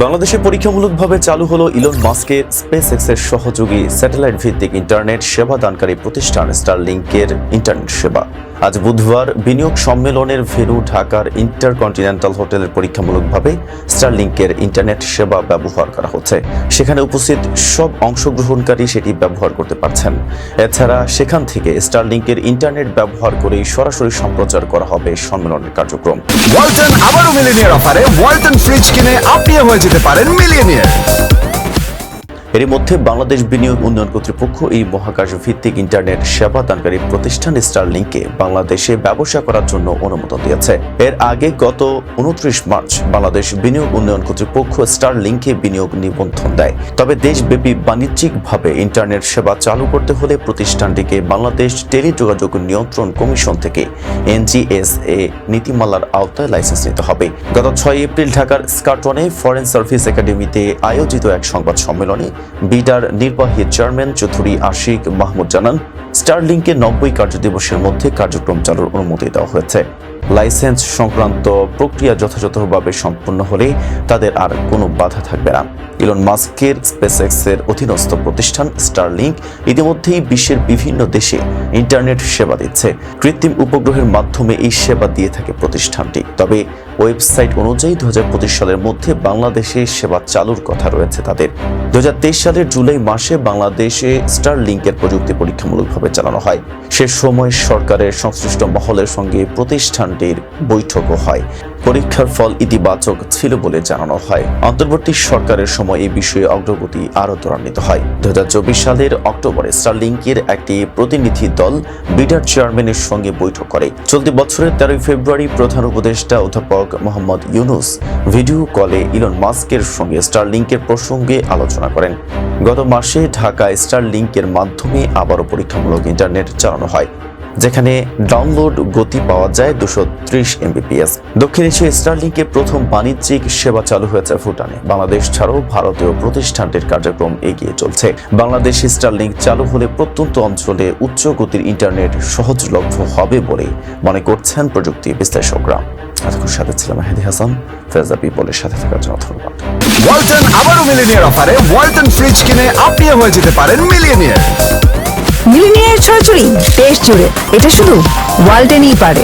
বাংলাদেশে পরীক্ষামূলকভাবে চালু হলো ইলন মাস্কের স্পেস এক্সের সহযোগী স্যাটেলাইট ভিত্তিক ইন্টারনেট সেবা দানকারী প্রতিষ্ঠান স্টারলিংকের ইন্টারনেট সেবা। আজ বুধবার বিনিয়োগ সম্মেলনের ভেন্যু ঢাকার ইন্টারকন্টিনেন্টাল হোটেলের পরীক্ষামূলকভাবে স্টারলিংকের ইন্টারনেট সেবা ব্যবহার করা হচ্ছে। সেখানে উপস্থিত সব অংশগ্রহণকারী সেটি ব্যবহার করতে পারছেন। এছাড়া সেখান থেকে স্টারলিংকের ইন্টারনেট ব্যবহার করেই সরাসরি সম্প্রচার করা হবে সম্মেলনের কার্যক্রম। ওয়ালটন আবারও মিলিনিয়ার অফারে ওয়ালটন ফ্রিজ কিনে আপনিও হয়ে যেতে পারেন মিলিয়নিয়ার। এর মধ্যে বাংলাদেশ বিনিয়োগ উন্নয়ন কর্তৃপক্ষ এই মহাকাশ ভিত্তিক ইন্টারনেট সেবা দানকারী প্রতিষ্ঠান স্টারলিংকে বাংলাদেশে ব্যবসা করার জন্য অনুমোদন দিয়েছে। এর আগে গত উনত্রিশ মার্চ বাংলাদেশ বিনিয়োগ উন্নয়ন কর্তৃপক্ষ স্টারলিংকে বিনিয়োগ নিবন্ধন দেয়। তবে দেশব্যাপী বাণিজ্যিকভাবে ইন্টারনেট সেবা চালু করতে হলে প্রতিষ্ঠানটিকে বাংলাদেশ টেলিযোগাযোগ নিয়ন্ত্রণ কমিশন থেকে এনজিএসএ নীতিমালার আওতায় লাইসেন্স নিতে হবে। গত ছয় এপ্রিল ঢাকার স্কাটনে ফরেন সার্ভিস একাডেমিতে আয়োজিত এক সংবাদ সম্মেলনে বিডার নির্বাহী চেয়ারম্যান চৌধুরী আশিক মাহমুদ জানান, স্টারলিংকে নব্বই কার্যদিবসের মধ্যে কার্যক্রম চালুর অনুমতি দেওয়া হয়েছে। লাইসেন্স সংক্রান্ত প্রক্রিয়া যথাযথভাবে সম্পন্ন হলে তাদের আর কোনো বাধা থাকবে না। ইলন মাস্কের স্পেসএক্সের অধীনস্থ প্রতিষ্ঠান স্টারলিংক ইতিমধ্যেই বিশ্বের বিভিন্ন দেশে ইন্টারনেট সেবা দিচ্ছে। কৃত্রিম উপগ্রহের মাধ্যমে এই সেবা দিয়ে থাকে প্রতিষ্ঠানটি। তবে ওয়েবসাইট অনুযায়ী দু হাজার পঁচিশ সালের মধ্যে বাংলাদেশে সেবা চালুর কথা রয়েছে তাদের। দু হাজার তেইশ সালের জুলাই মাসে বাংলাদেশে স্টারলিংকের প্রযুক্তি পরীক্ষামূলকভাবে চালানো হয়। সে সময় সরকারের সংশ্লিষ্ট মহলের সঙ্গে প্রতিষ্ঠানটির বৈঠকও হয়। পরীক্ষার ফল ইতিবাচক ছিল বলে জানানো হয়। অন্তর্বর্তী সরকারের সময় এই বিষয়ে অগ্রগতি আরও ত্বরান্বিত হয়। দু সালের অক্টোবরে স্টারলিংকের একটি প্রতিনিধি দল বিডার চেয়ারম্যানের সঙ্গে বৈঠক করে। চলতি বছরের তেরোই ফেব্রুয়ারি প্রধান উপদেষ্টা অধ্যাপক মোহাম্মদ ইউনুস ভিডিও কলে ইলন মাস্কের সঙ্গে স্টারলিংকের প্রসঙ্গে আলোচনা করেন। গত মাসে ঢাকায় স্টারলিংকের মাধ্যমে আবারও পরীক্ষামূলক ইন্টারনেট চালানো হয়। যেখানে ডাউনলোড গতি পাওয়া যায় দুশো ত্রিশ এমবিপিএস দক্ষিণ এশিয়া স্টারলিংকের প্রথম বাণিজ্যিক সেবা চালু হয়েছে ভুটানে। বাংলাদেশ ছাড়াও ভারতীয় প্রতিষ্ঠানটির কার্যক্রম এগিয়ে চলছে। বাংলাদেশ স্টারলিংক চালু হলে প্রত্যন্ত অঞ্চলে উচ্চ গতির ইন্টারনেট সহজলভ্য হবে বলে মনে করছেন প্রযুক্তি বিশ্লেষকরা। এতক্ষণ সাথে ছিলাম মেহেদি হাসান। ফেজা পিপলের সাথে থাকার জন্য ধন্যবাদ। ওয়ালটন আবারও মিলিনিয়ার অফারে ওয়ালটন ফ্রিজ কিনে আপনিও হয়ে যেতে পারেন মিলিয়নিয়ার। ছড়াছড়ি দেশ জুড়ে। এটা শুধু ওয়ালটেনই পারে।